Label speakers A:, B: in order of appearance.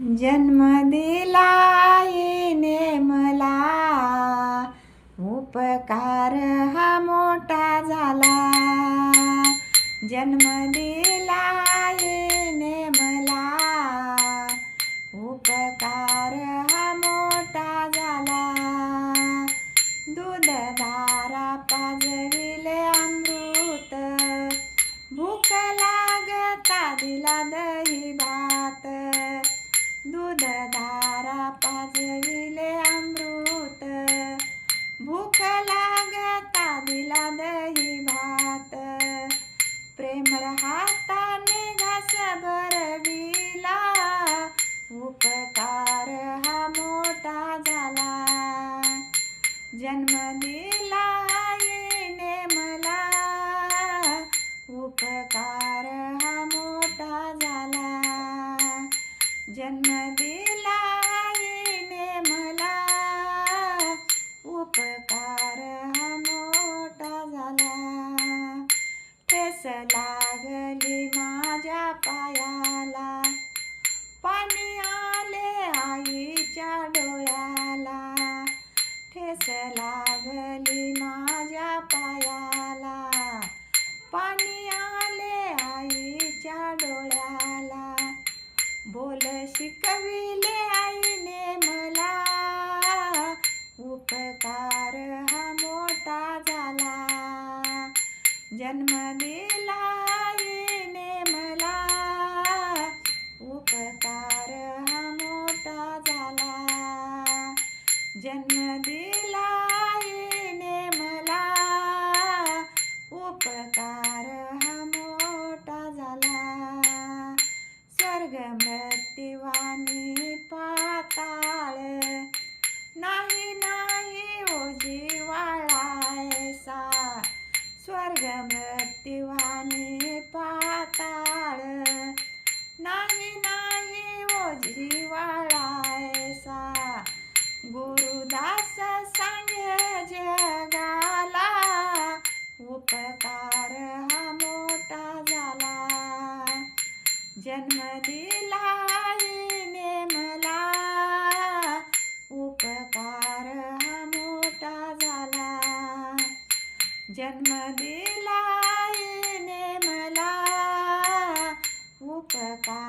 A: जन्म दिला येणे मला. उपकार हा मोठा झाला. जन्म दिला येणे मला. उपकार हा मोठा झाला. दूध दारा पाजविले अमृत. भूक लागता दिला दही धारा दारा पाजविले अमृत. भूक लागता दिला दही भात. प्रेमळ हाताने घास भरविला उपकार हा मोठा झाला. जन्म दिला येणे मला. उपकार हा मोठा झाला. जन्म लागली माझ्या पायाला. पाणी आले आईच्या डोळ्याला. ठेस लागली माझ्या पायाला. पाणी आले आईच्या डोळ्याला. बोल शिकविले आईने मला. उपकार हा जन्म दिला आईने मला. उपकार हा मोठा झाला. जन्म दिला आईने मला. उपकार हा मोठा झाला. स्वर्ग जन्म दिला मला उपकार हा मोठा झाला. जन्म दिला आईने मला उपकार